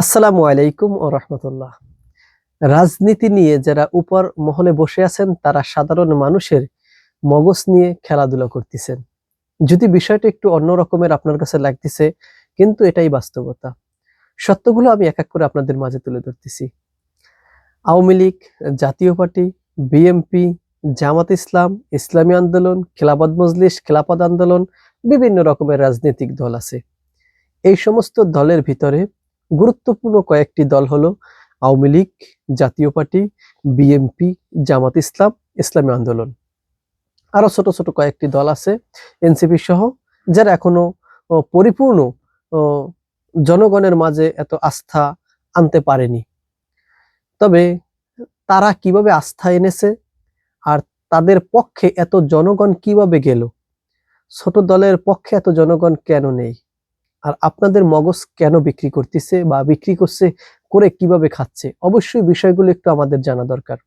আসসালামু আলাইকুম ও রহমতুল্লাহ। রাজনীতি নিয়ে যারা উপর মহলে বসে আছেন, তারা সাধারণ মানুষের মগজ নিয়ে খেলাধুলা করতেছেন। যদি বিষয়টা একটু অন্য রকমের আপনার কাছে লাগতেছে, কিন্তু এটাই বাস্তবতা। সত্যগুলো আমি এক এক করে আপনাদের মাঝে তুলে ধরতেছি। আওয়ামী লীগ, জাতীয় পার্টি, বিএমপি, জামাত ইসলাম, ইসলামী আন্দোলন, খেলাফত মজলিস, খেলাফত আন্দোলন, বিভিন্ন রকমের রাজনৈতিক দল আছে। এই সমস্ত দলের ভিতরে গুরুত্বপূর্ণ কয়েকটি দল হলো আওয়ামী লীগ, জাতীয় পার্টি বিএমপি জামাত ইসলাম, ইসলামী আন্দোলন। আরও ছোট ছোট কয়েকটি দল আছে, এনসিপি সহ, যারা এখনও পরিপূর্ণ জনগণের মাঝে এত আস্থা আনতে পারেনি। তবে তারা কীভাবে আস্থা এনেছে আর তাদের পক্ষে এত জনগণ কীভাবে গেল? ছোট দলের পক্ষে এত জনগণ কেন নেই? আর আপনাদের মগজ কেন বিক্রি করতেছে বা বিক্রি করছে, করে কীভাবে খাচ্ছে, অবশ্যই বিষয়গুলো একটু আমাদের জানা দরকার।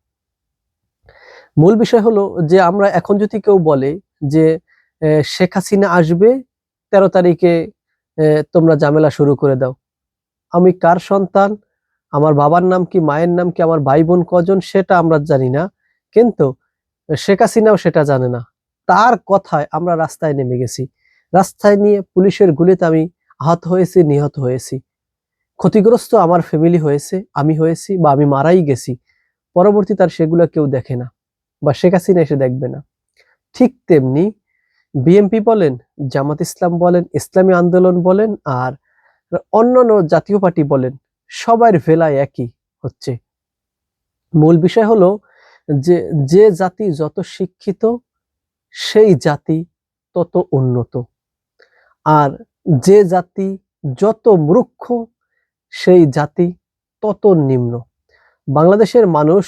মূল বিষয় হলো যে, আমরা এখন যদি কেউ বলে যে শেখ হাসিনা আসবে, তেরো তারিখে তোমরা ঝামেলা শুরু করে দাও। আমি কার সন্তান? আমার বাবার নাম কি, মায়ের নাম কি, আমার ভাই বোন কজন, সেটা আমরা জানি না। কিন্তু শেখ হাসিনাও সেটা জানে না। তার কথায় আমরা রাস্তায় নেমে গেছি। রাস্তায় নিয়ে পুলিশের গুলিতে আমি আহত হয়েছি, নিহত হয়েছি। ক্ষতিগ্রস্ত আমার ফ্যামিলি হয়েছে, আমি হয়েছি বা আমি মারাই গেছি। পরবর্তী তার সেগুলো কেউ দেখে না বা শেখ হাসিনা এসে দেখবে না। ঠিক তেমনি বিএমপি বলেন, জামাত ইসলাম বলেন, ইসলামী আন্দোলন বলেন আর অন্যান্য জাতীয় পার্টি বলেন, সবার ভেলায় একই হচ্ছে। মূল বিষয় হলো যে যে জাতি যত শিক্ষিত, সেই জাতি তত উন্নত। আর যে জাতি যত মূর্খ, সেই জাতি তত নিম্ন। বাংলাদেশের মানুষ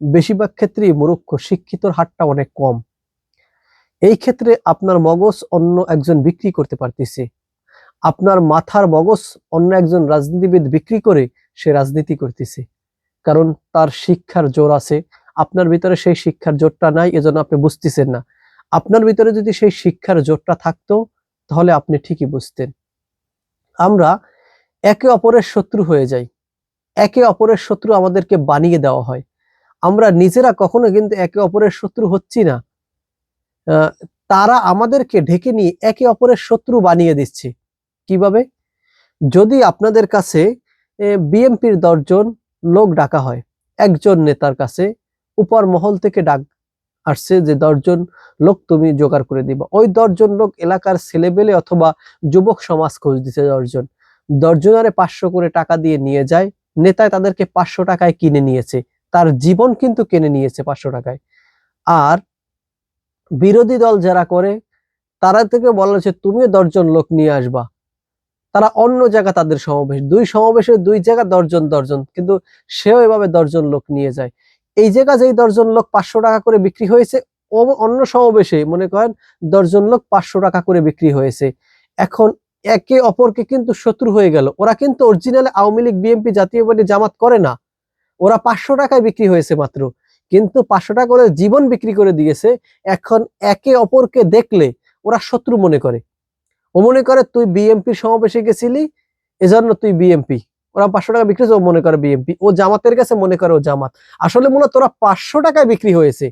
বেশিরভাগ ক্ষেত্রেই মূর্খ, শিক্ষিতর হারটা অনেক কম। এই ক্ষেত্রে আপনার মগজ অন্য একজন বিক্রি করতে পারতেছে। আপনার মাথার মগজ অন্য একজন রাজনীতিবিদ বিক্রি করে সে রাজনীতি করতেছে। কারণ তার শিক্ষার জোর আছে। আপনার ভিতরে সেই শিক্ষার জোরটা নাই, এজন্য আপনি বুঝতেছেন না। আপনার ভিতরে যদি সেই শিক্ষার জোরটা থাকতো তাহলে আপনি ঠিকই বুঝতেন। আমরা একে অপরের শত্রু হয়ে যাই। একে অপরের শত্রু আমাদেরকে বানিয়ে দেওয়া হয়। আমরা নিজেরা কখনো কিন্তু একে অপরের শত্রু হচ্ছি না। তারা আমাদেরকে ঢেকে নিয়ে একে অপরের শত্রু বানিয়ে দিচ্ছে। কীভাবে? যদি আপনাদের কাছে বিএমপির দশজন লোক ডাকা হয়, একজন নেতার কাছে উপর মহল থেকে ডাক আসছে যে দশজন লোক তুমি জোগাড় করে দিবা। ওই দশজন লোক এলাকার ছেলেবেলে অথবা যুবক সমাজ খোঁজ দিতে দশজন। দশজনারে পাঁচশো করে টাকা দিয়ে নিয়ে যায়। নেতায় তাদেরকে পাঁচশো টাকায় কিনে নিয়েছে। তার জীবন কিন্তু কিনে নিয়েছে পাঁচশো টাকায়। আর বিরোধী দল যারা করে, তারা থেকে বলা হচ্ছে, তুমিও দশজন লোক নিয়ে আসবা। তারা অন্য জায়গা তাদের সমাবেশ, দুই সমাবেশে দুই জায়গা দশজন দশজন, কিন্তু সেও এভাবে দশজন লোক নিয়ে যায়। এই জায়গা যেই দশজন লোক পাঁচশো টাকা করে বিক্রি হয়েছে অন্য সমাবেশে মনে করেন দশজন লোক পাঁচশো টাকা করে বিক্রি হয়েছে। এখন একে অপরকে কিন্তু শত্রু হয়ে গেল। ওরা কিন্তু অরিজিনাল আওয়ামী লীগ বিএনপি জাতীয় পার্টি জামাত করে না। ওরা পাঁচশো টাকায় বিক্রি হয়েছে মাত্র। কিন্তু পাঁচশো টাকা করে জীবন বিক্রি করে দিয়েছে। এখন একে অপরকে দেখলে ওরা শত্রু মনে করে। ও মনে করে, তুই বিএমপির সমাবেশে গেছিলি, এজন্য তুই বিএমপি ওরা পাঁচশো টাকা বিক্রি হয়েছে, মনে করে বিএমপি ও জামাতের কাছে মনে করে ও জামাত। আসলে মূলত ওরা পাঁচশো টাকায় বিক্রি হয়েছে।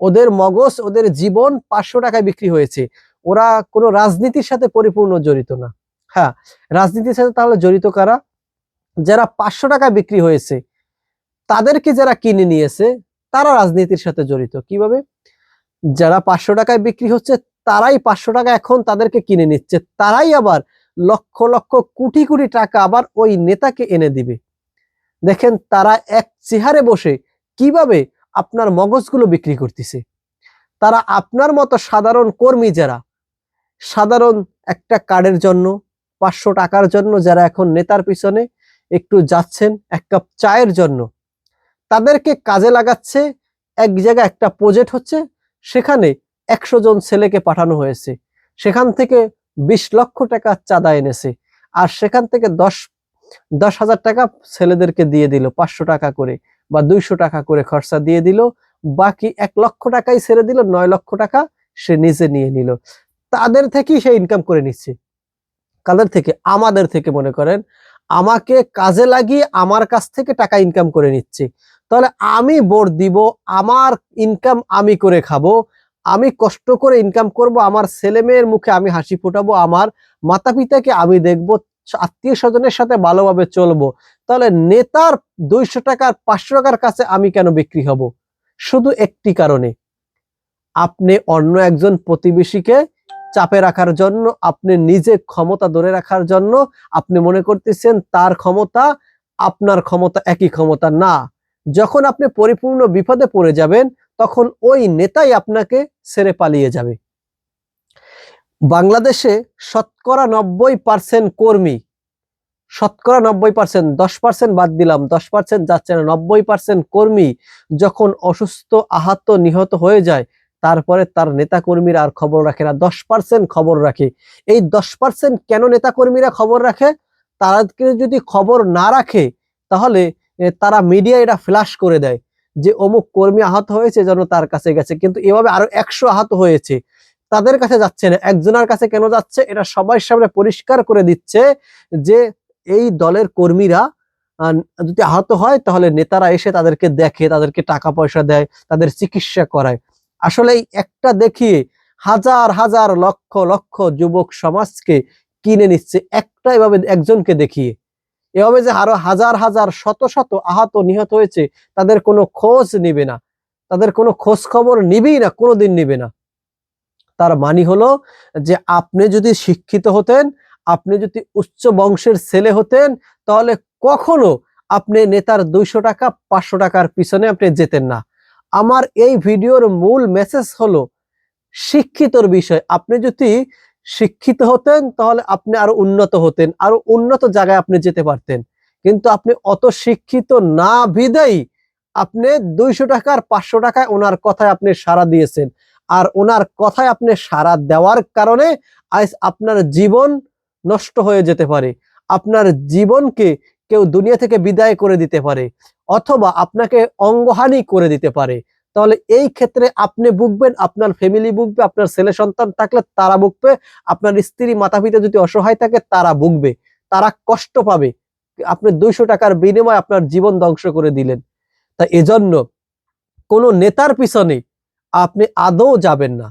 ওদের মগজ ওদের জীবন পাঁচশো টাকায় বিক্রি হয়েছে। ওরা কোনো রাজনীতির সাথে পরিপূর্ণ জড়িত না। হ্যাঁ রাজনীতির সাথে তাহলে জড়িত কারা? যারা পাঁচশো টাকায় বিক্রি হয়েছে তাদেরকে যারা কিনে নিয়েছে তারা রাজনীতির সাথে জড়িত। কীভাবে? যারা পাঁচশো টাকায় বিক্রি হচ্ছে তারাই পাঁচশো টাকা এখন তাদেরকে কিনে নিচ্ছে। তারাই আবার লক্ষ লক্ষ কোটি কোটি টাকা আবার ওই নেতাকে এনে দিবে। দেখেন তারা এক চেহারে বসে কীভাবে আপনার মগজগুলো বিক্রি করতেছে। তারা আপনার মতো সাধারণ কর্মী যারা, সাধারণ একটা কার্ডের জন্য, পাঁচশো টাকার জন্য যারা এখন নেতার পিছনে একটু যাচ্ছেন, এক কাপ চায়ের জন্য, তাদেরকে কাজে লাগাচ্ছে, এক জায়গায় একটা প্রজেক্ট হচ্ছে, সেখানে একশো জন ছেলেকে পাঠানো হয়েছে। সেখান থেকে বিশ লক্ষ টাকা চাঁদা এনেছে। আর সেখান থেকে দশ দশ হাজার টাকা ছেলেদেরকে দিয়ে দিল, পাঁচশো টাকা করে বা দুইশো টাকা করে খরচা দিয়ে দিল। বাকি এক লক্ষ টাকাই ছেড়ে দিল, নয় লক্ষ টাকা সে নিজে নিয়ে নিল। তাদের থেকেই সে ইনকাম করে নিচ্ছে। কাদের থেকে? আমাদের থেকে মনে করেন। আমাকে কাজে লাগিয়ে আমার কাছ থেকে টাকা ইনকাম করে নিচ্ছে। তাহলে আমি ভোট দিব, আমার ইনকাম আমি করে খাব। আমি কষ্ট করে ইনকাম করব, আমার ছেলে মেয়ের মুখে আমি হাসি ফোটাবো, আমার মাতা পিতাকে আমি দেখব, আত্মীয় স্বজনের সাথে ভালোভাবে চলবো। তাহলে নেতার দুইশো টাকার, পাঁচশো টাকার কাছে আমি কেন বিক্রি হব? শুধু একটি কারণে। আপনি অন্য একজন প্রতিবেশীকে চাপে রাখার জন্য, আপনি নিজে ক্ষমতা ধরে রাখার জন্য, আপনি মনে করতেছেন তার ক্ষমতা আপনার ক্ষমতা একই ক্ষমতা। না, যখন আপনি পরিপূর্ণ বিপদে পড়ে যাবেন তখন ওই নেতাই আপনাকে ছেড়ে পালিয়ে যাবে। বাংলাদেশে শতকরা নব্বই পার্সেন্ট কর্মী, শতকরা নব্বই পার্সেন্ট দশ পার্সেন্ট বাদ দিলাম, দশ পার্সেন্ট যাচ্ছে না, নব্বই পার্সেন্ট কর্মী যখন অসুস্থ, আহত, নিহত হয়ে যায়, তারপরে তার নেতা কর্মীরা আর খবর রাখে না, দশ পার্সেন্ট খবর রাখে। এই দশ পার্সেন্ট কেন নেতা কর্মীরা খবর রাখে? তাদেরকে যদি খবর না রাখে, তাহলে তারা মিডিয়া এটা ফ্ল্যাশ করে দেয়। যে অমুক কর্মী আহত হয়েছে যেন তার কাছে গেছে। কিন্তু এভাবে আরও একশো আহত হয়েছে। তাদের কাছে যাচ্ছে না। একজনের কাছে কেন যাচ্ছে? এটা সবাই সামনে পরিষ্কার করে দিচ্ছে যে এই দলের কর্মীরা যদি আহত হয় তাহলে নেতারা এসে তাদেরকে দেখে, তাদেরকে টাকা পয়সা দেয়, তাদের চিকিৎসা করায়। আসলে একটা দেখিয়ে হাজার হাজার লক্ষ লক্ষ যুবক সমাজকে কিনে নিচ্ছে। একটা এভাবে একজনকে দেখিয়ে। এভাবে যে আরও হাজার হাজার, শত শত আহত নিহত হয়েছে, তাদের কোনো খোঁজ নিবে না। তাদের কোনো খোঁজ খবর নিবেই না, কোনোদিন নিবে না। তার মানে হলো যে আপনি যদি শিক্ষিত হতেন, আপনি যদি উচ্চ বংশের ছেলে হতেন, তাহলে কখনো আপনি নেতার দুইশো টাকা, পাঁচশো টাকার পিছনে আপনি যেতেন না। আমার এই ভিডিওর মূল মেসেজ হলো শিক্ষিতর বিষয়। আপনি যদি শিক্ষিত হতেন, তাহলে আপনি আরও উন্নত হতেন, আরও উন্নত জায়গায় আপনি যেতে পারতেন। কিন্তু আপনি অত শিক্ষিত না বিদেই আপনি দুইশো টাকার পাঁচশো টাকায় ওনার কথায় আপনি সাড়া দিয়েছেন। আর ওনার কথায় আপনি সাড়া দেওয়ার কারণে আজ আপনার জীবন নষ্ট হয়ে যেতে পারে। আপনার জীবনকে কেউ দুনিয়া থেকে বিদায় করে দিতে পারে, অথবা আপনাকে অঙ্গহানি করে দিতে পারে। তাহলে এই ক্ষেত্রে আপনি বুকবেন আপনার ফ্যামিলি বুকবে আপনার ছেলে সন্তান থাকলে তারা বুকবে আপনার স্ত্রী মাতা পিতা যদি অসহায় থাকে তারা বুকবে তারা কষ্ট পাবে। আপনি দুইশো টাকার বিনিময়ে আপনার জীবন ধ্বংস করে দিলেন। তা এজন্য কোনো নেতার পিছনে আপনি আদৌ যাবেন না।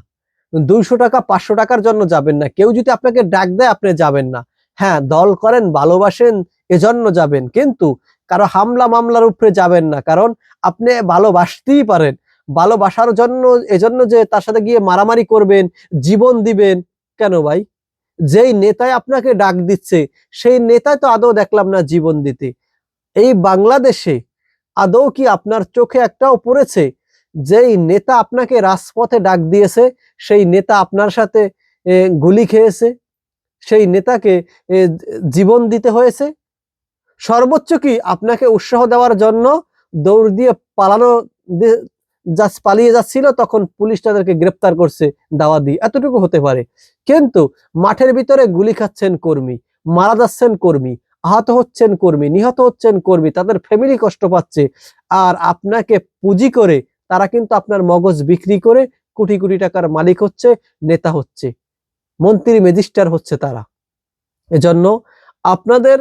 দুইশো টাকা, পাঁচশো টাকার জন্য যাবেন না। কেউ যদি আপনাকে ডাক দেয়, আপনি যাবেন না। হ্যাঁ দল করেন, ভালোবাসেন, এজন্য যাবেন। কিন্তু কারও হামলা মামলার উপরে যাবেন না। কারণ আপনি ভালোবাসতেই পারেন। ভালোবাসার জন্য, এজন্য যে তার সাথে গিয়ে মারামারি করবেন, জীবন দিবেন, কেন ভাই? যেই নেতায় আপনাকে ডাক দিচ্ছে, সেই নেতায় তো আদৌ দেখলাম না জীবন দিতে। এই বাংলাদেশে আদৌ কি আপনার চোখে একটাও পড়েছে? যেই নেতা আপনাকে রাজপথে ডাক দিয়েছে, সেই নেতা আপনার সাথে গুলি খেয়েছে? সেই নেতাকে জীবন দিতে হয়েছে? সর্বোচ্চ কি আপনাকে উৎসাহ দেওয়ার জন্য দৌড় দিয়ে পালানো যা পালিয়ে যাচ্ছিল, তখন পুলিশ তাদেরকে গ্রেপ্তার করছে দাওয়া দিয়ে এতটুকু হতে পারে। কিন্তু মাঠের ভিতরে গুলি খাচ্ছেন কর্মী, মারা যাচ্ছেন কর্মী, আহত হচ্ছেন কর্মী, নিহত হচ্ছেন কর্মী, তাদের ফ্যামিলি কষ্ট পাচ্ছে। আর আপনাকে পুঁজি করে তারা কিন্তু আপনার মগজ বিক্রি করে কোটি কোটি টাকার মালিক হচ্ছে, নেতা হচ্ছে, মন্ত্রী ম্যাজিস্ট্রার হচ্ছে তারা। এজন্য আপনাদের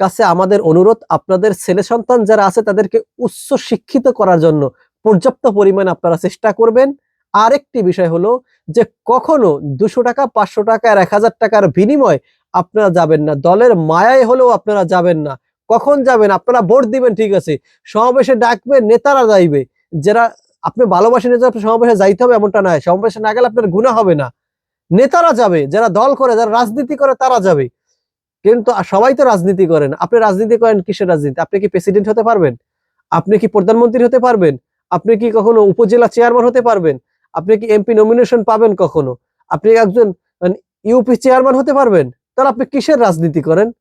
কাছে আমাদের অনুরোধ, আপনাদের ছেলে সন্তান যারা আছে তাদেরকে উচ্চ শিক্ষিত করার জন্য পর্যাপ্ত পরিমাণ আপনারা চেষ্টা করবেন। আরেকটি বিষয় হলো যে কখনো দুশো টাকা, পাঁচশো টাকা, আর এক হাজার টাকার বিনিময় আপনারা যাবেন না। দলের মায়ায় হলেও আপনারা যাবেন না। কখন যাবেন? আপনারা ভোট দিবেন, ঠিক আছে। সমাবেশে ডাকবে, নেতারা যাইবে। যারা আপনি ভালোবাসেন আপনি সমাবেশে যাইতে হবে এমনটা নয়। সমাবেশে না গেলে আপনার গুণা হবে না। নেতারা যাবে, যারা দল করে, যারা রাজনীতি করে, তারা যাবে। কিন্তু সবাই তো রাজনীতি করেন। আপনি রাজনীতি করেন, কিসের রাজনীতি? আপনি কি প্রেসিডেন্ট হতে পারবেন? আপনি কি প্রধানমন্ত্রী হতে পারবেন? আপনি কি কখনো উপজেলা চেয়ারম্যান হতে পারবেন? আপনি কি এমপি নমিনেশন পাবেন কখনো? আপনি একজন ইউপি চেয়ারম্যান হতে পারবেন? তাহলে আপনি কিসের রাজনীতি করেন?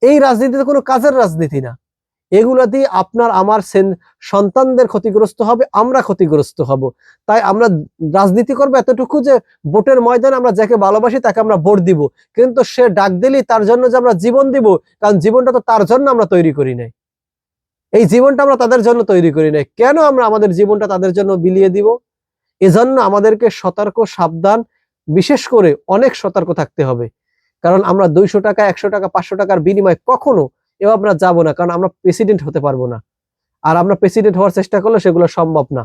এই রাজনীতি তো কোনো কাজের রাজনীতি না। এগুলা দিয়ে আপনার, আমার সেন- সন্তানদের ক্ষতিগ্রস্ত হবে, আমরা ক্ষতিগ্রস্ত হব। তাই আমরা রাজনীতি করব এতটুকু যে ভোটের ময়দানে আমরা যাকে ভালোবাসি তাকে আমরা ভোট দিব। কিন্তু সে ডাক দিলেই তার জন্য যে আমরা জীবন দিব, কারণ জীবনটা তো তার জন্য আমরা তৈরি করি নাই। এই জীবনটা আমরা তাদের জন্য তৈরি করি নাই। কেন আমরা আমাদের জীবনটা তাদের জন্য বিলিয়ে দিব? এজন্য আমাদেরকে সতর্ক, সাবধান, বিশেষ করে অনেক সতর্ক থাকতে হবে। কারণ আমরা দুইশো টাকা, একশো টাকা, পাঁচশো টাকার বিনিময়ে কখনো এও আমরা যাব না, কারণ আমরা প্রেসিডেন্ট হতে পারব না। আর আমরা প্রেসিডেন্ট হওয়ার চেষ্টা করলে সেগুলো সম্ভব না।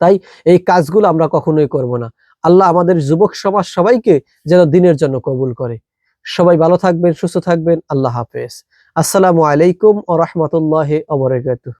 তাই এই কাজগুলো আমরা কখনোই করব না। আল্লাহ আমাদের যুবক সমাজ সবাইকে যেন দিনের জন্য কবুল করে। সবাই ভালো থাকবেন, সুস্থ থাকবেন। আল্লাহ হাফেজ। আসসালামু আলাইকুম ও রহমতুল্লাহ অবরাকাতুহ